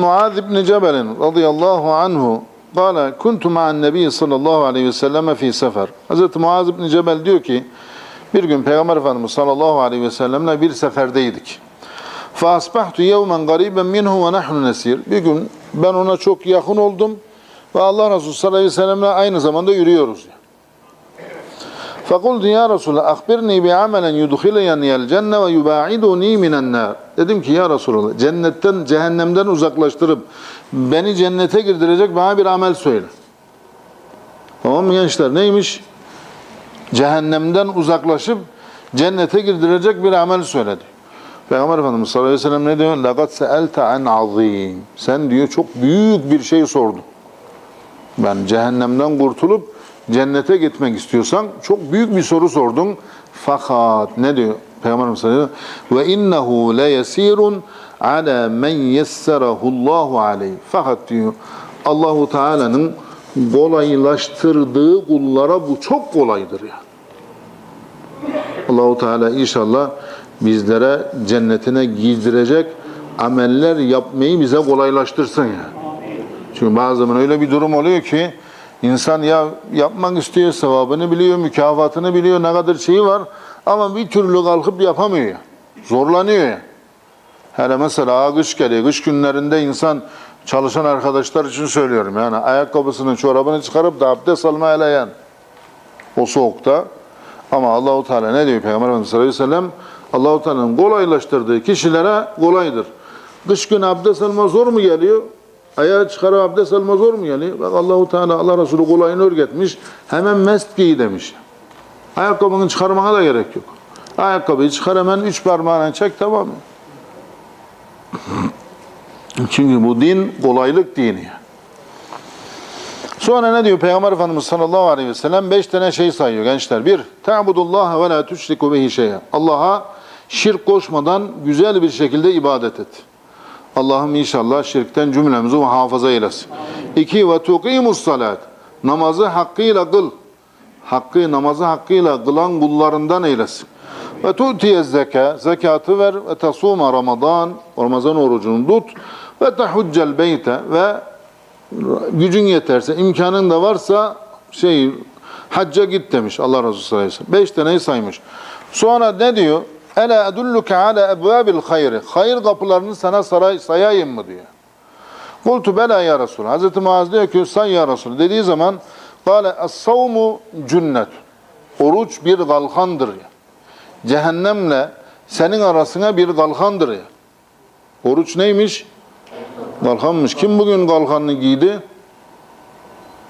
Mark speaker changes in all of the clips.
Speaker 1: Muaz ibn Cebel radıyallahu anhu Kale kuntu ma'an nebi sallallahu aleyhi ve selleme fi sefer. Hz. Muaz ibn Cebel diyor ki bir gün Peygamber Efendimiz sallallahu aleyhi ve sellemle bir seferdeydik. Fasbahtu yevmen gariben minhu ve nahnu nesir. Bir gün ben ona çok yakın oldum ve Allah Resulü sallallahu aleyhi ve sellemle aynı zamanda yürüyoruz. فَقُلْتُ يَا رَسُولَ اَخْبِرْنِي بِعَمَلًا يُدْخِلَيَنِيَ الْجَنَّ وَيُبَاعِدُنِي مِنَ النَّارِ Dedim ki ya Resulallah cennetten, cehennemden uzaklaştırıp beni cennete girdirecek bana bir amel söyle. Tamam mı gençler? Neymiş? Cehennemden uzaklaşıp cennete girdirecek bir amel söyledi. Peygamber Efendimiz sallallahu aleyhi ve sellem ne diyor? لَقَدْ سَأَلْتَ عَنْ عَظِيمٍ Sen diyor çok büyük bir şey sordun. Ben cehennemden kurtulup cennete gitmek istiyorsan çok büyük bir soru sordun. Fakat ne diyor Peygamberimiz sallallahu ve sellem? Ve innehu le yesirun ala men yesserahu aleyh. Fakat diyor Allahu Teala'nın kolaylaştırdığı kullara bu çok kolaydır yani. Allahu Teala inşallah bizlere cennetine giydirecek ameller yapmayı bize kolaylaştırsın yani. Çünkü bazen öyle bir durum oluyor ki insan ya yapmak istiyor, sevabını biliyor, mükafatını biliyor, ne kadar şeyi var ama bir türlü kalkıp yapamıyor. ya. Zorlanıyor. Hele mesela kış geliyor. Kış günlerinde insan çalışan arkadaşlar için söylüyorum yani ayakkabısını, çorabını çıkarıp da abdest almaya eleyen o soğukta. Ama Allahu Teala ne diyor Peygamber Efendimiz sallallahu aleyhi ve sellem? Allahu Teala'nın kolaylaştırdığı kişilere kolaydır. Kış günü abdest alma zor mu geliyor? Ayağı çıkarıp abdest alma zor mu geliyor? Bak Allahu Teala Allah Resulü kolayını örgetmiş. Hemen mest giy demiş. Ayakkabını çıkarmana da gerek yok. Ayakkabıyı çıkar hemen üç parmağına çek tamam mı? Çünkü bu din kolaylık dini. Sonra ne diyor Peygamber Efendimiz sallallahu aleyhi ve sellem? Beş tane şey sayıyor gençler. Bir, te'budullaha ve la tüşriku bihi şey'e. Allah'a şirk koşmadan güzel bir şekilde ibadet et. Allah'ım inşallah şirkten cümlemizi muhafaza eylesin. İki, ve tuqimus salat. Namazı hakkıyla kıl. Hakkı, namazı hakkıyla kılan kullarından eylesin. Ve tu'tiye zeka, zekatı ver ve tasuma Ramazan, Ramazan orucunu tut ve tehuccel beyte ve gücün yeterse, imkanın da varsa şey hacca git demiş Allah Resulü sallallahu. Beş taneyi saymış. Sonra ne diyor? Ela edulluke ala ebvabil hayri. Hayır kapılarını sana saray, sayayım mı diyor. Kultu bela ya Resul. Hazreti Muaz diyor ki say ya Resul. Dediği zaman Kale es-savmu cünnet. Oruç bir kalkandır. Cehennemle senin arasına bir kalkandır. Oruç neymiş? Kalkanmış. Kim bugün kalkanını giydi?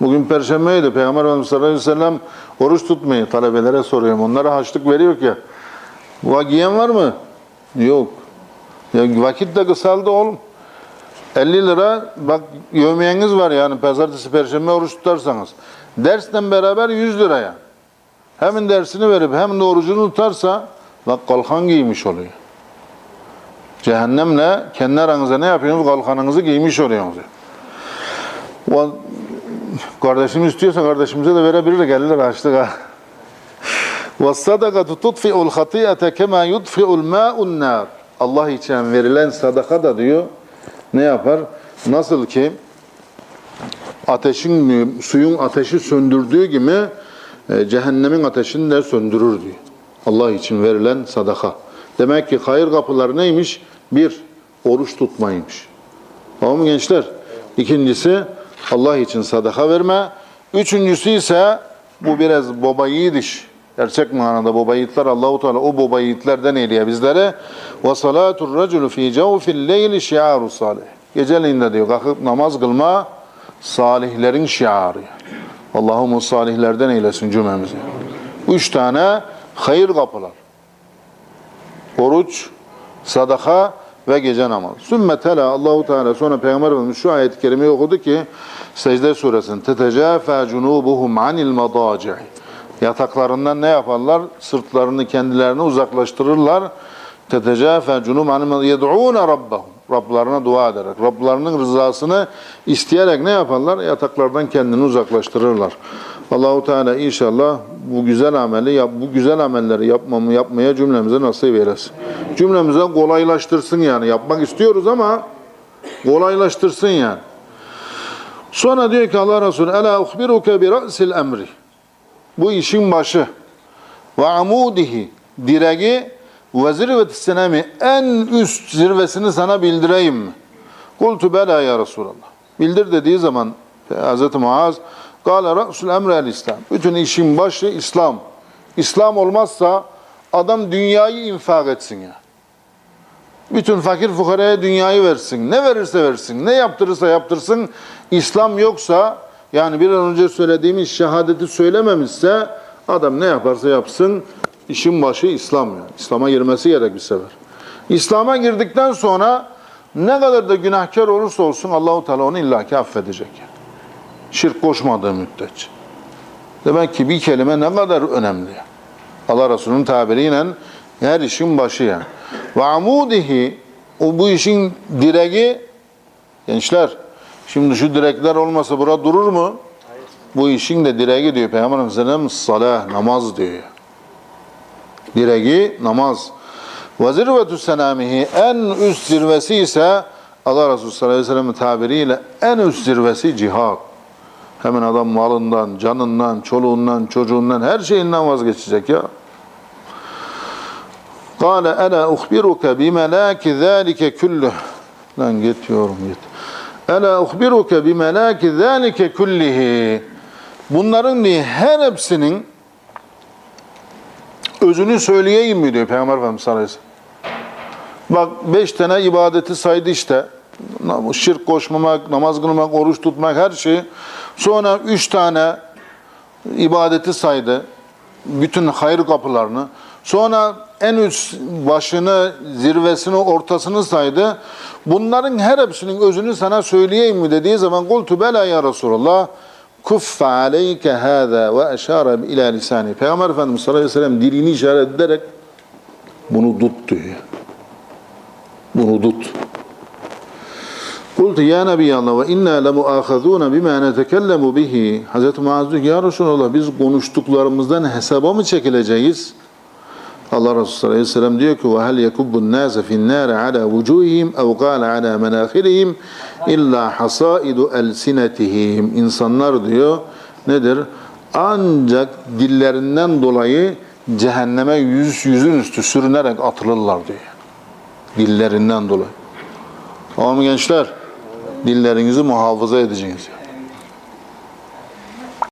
Speaker 1: Bugün Perşembeydi. Peygamber Efendimiz sallallahu aleyhi ve sellem oruç tutmayı talebelere soruyorum. Onlara haçlık veriyor ki. Bu giyen var mı? Yok. Ya vakit de kısaldı oğlum. 50 lira bak yövmeyeniz var yani pazartesi perşembe oruç tutarsanız. Dersten beraber 100 liraya. Hemen dersini verip hem de orucunu tutarsa bak kalkan giymiş oluyor. Cehennemle kendi aranızda ne yapıyorsunuz? Kalkanınızı giymiş oluyorsunuz. O, kardeşim istiyorsa kardeşimize de verebilir. Gelirler açlık ha. وَالصَّدَقَةُ تُطْفِئُ الْخَطِيئَةَ كَمَا يُطْفِئُ الْمَاءُ النَّارِ Allah için verilen sadaka da diyor ne yapar? Nasıl ki ateşin, suyun ateşi söndürdüğü gibi e, cehennemin ateşini de söndürür diyor. Allah için verilen sadaka. Demek ki hayır kapıları neymiş? Bir, oruç tutmaymış. Tamam mı gençler? İkincisi Allah için sadaka verme. Üçüncüsü ise bu biraz baba yiğidiş. Gerçek manada baba yiğitler Allahu Teala o baba yiğitlerden eyleye bizlere. Ve salatul raculu fi cevfil leyli şiaru salih. Geceliğinde diyor kalkıp namaz kılma salihlerin şiarı. Allah'ım salihlerden eylesin cümlemizi. Üç tane hayır kapılar. Oruç, sadaka ve gece namazı. Sümme tela Allahu Teala sonra Peygamber Efendimiz şu ayet-i kerimeyi okudu ki Secde suresinin tetecafa cunubuhum anil madaci. Yataklarından ne yaparlar? Sırtlarını kendilerine uzaklaştırırlar. Tetecafa cunub anil yed'un rabbahum. Rablarına dua ederek, Rablarının rızasını isteyerek ne yaparlar? Yataklardan kendini uzaklaştırırlar. Allahu Teala inşallah bu güzel ameli bu güzel amelleri yapmamı yapmaya cümlemize nasip eylesin. Cümlemize kolaylaştırsın yani. Yapmak istiyoruz ama Kolaylaştırsın yani. Sonra diyor ki Allah Resulü Ela uhbiruke bi ra'sil emri. Bu işin başı. Ve amudihi direği ve zirveti senemi en üst zirvesini sana bildireyim mi? Kultu bela ya Resulallah. Bildir dediği zaman Hz. Muaz Kale ra'sul emri el İslam. Bütün işin başı İslam. İslam olmazsa adam dünyayı infak etsin ya. Bütün fakir fukaraya dünyayı versin. Ne verirse versin. Ne yaptırırsa yaptırsın. İslam yoksa yani bir an önce söylediğimiz şehadeti söylememişse adam ne yaparsa yapsın işin başı İslam yani. İslam'a girmesi gerek bir sefer. İslam'a girdikten sonra ne kadar da günahkar olursa olsun Allahu Teala onu illaki affedecek. Yani. Şirk koşmadığı müddetçe. Demek ki bir kelime ne kadar önemli. Allah Resulü'nün tabiriyle her işin başı yani. Ve amudihi o bu işin direği gençler şimdi şu direkler olmasa bura durur mu? Bu işin de direği diyor Peygamber Efendimiz salah namaz diyor. Direği namaz. Ve zirvetü senamihi en üst zirvesi ise Allah Resulü sallallahu aleyhi ve sellem'in tabiriyle en üst zirvesi cihad. Hemen adam malından, canından, çoluğundan, çocuğundan, her şeyinden vazgeçecek ya. Kale ela uhbiruke bimelaki zâlike küllüh. Lan git yorum git. Ela uhbiruke bimelaki zâlike küllihi. Bunların diye her hepsinin özünü söyleyeyim mi diyor Peygamber Efendimiz sallallahu. Bak beş tane ibadeti saydı işte. Şirk koşmamak, namaz kılmak, oruç tutmak her şey. Sonra üç tane ibadeti saydı. Bütün hayır kapılarını. Sonra en üst başını, zirvesini, ortasını saydı. Bunların her hepsinin özünü sana söyleyeyim mi dediği zaman kultu bela ya Resulallah kuffe aleyke hâzâ ve eşâre ila lisani. Peygamber Efendimiz sallallahu aleyhi ve sellem dilini işaret ederek bunu tut diyor. Bunu tut. Kultu ya Nebiyallah ve inna lemuâkhazûne bimâ netekellemu bihi. Hazreti Muaz diyor ki ya Resulallah biz konuştuklarımızdan hesaba mı çekileceğiz? Allah Resulü sallallahu aleyhi ve sellem diyor ki hel yekubbun nâse fin nâre ala vucuhihim ev gâle ala menâkhirihim illa hasaidu elsinetihim. İnsanlar diyor nedir? Ancak dillerinden dolayı cehenneme yüz yüzün üstü sürünerek atılırlar diyor. Dillerinden dolayı. Tamam gençler? Dillerinizi muhafaza edeceksiniz.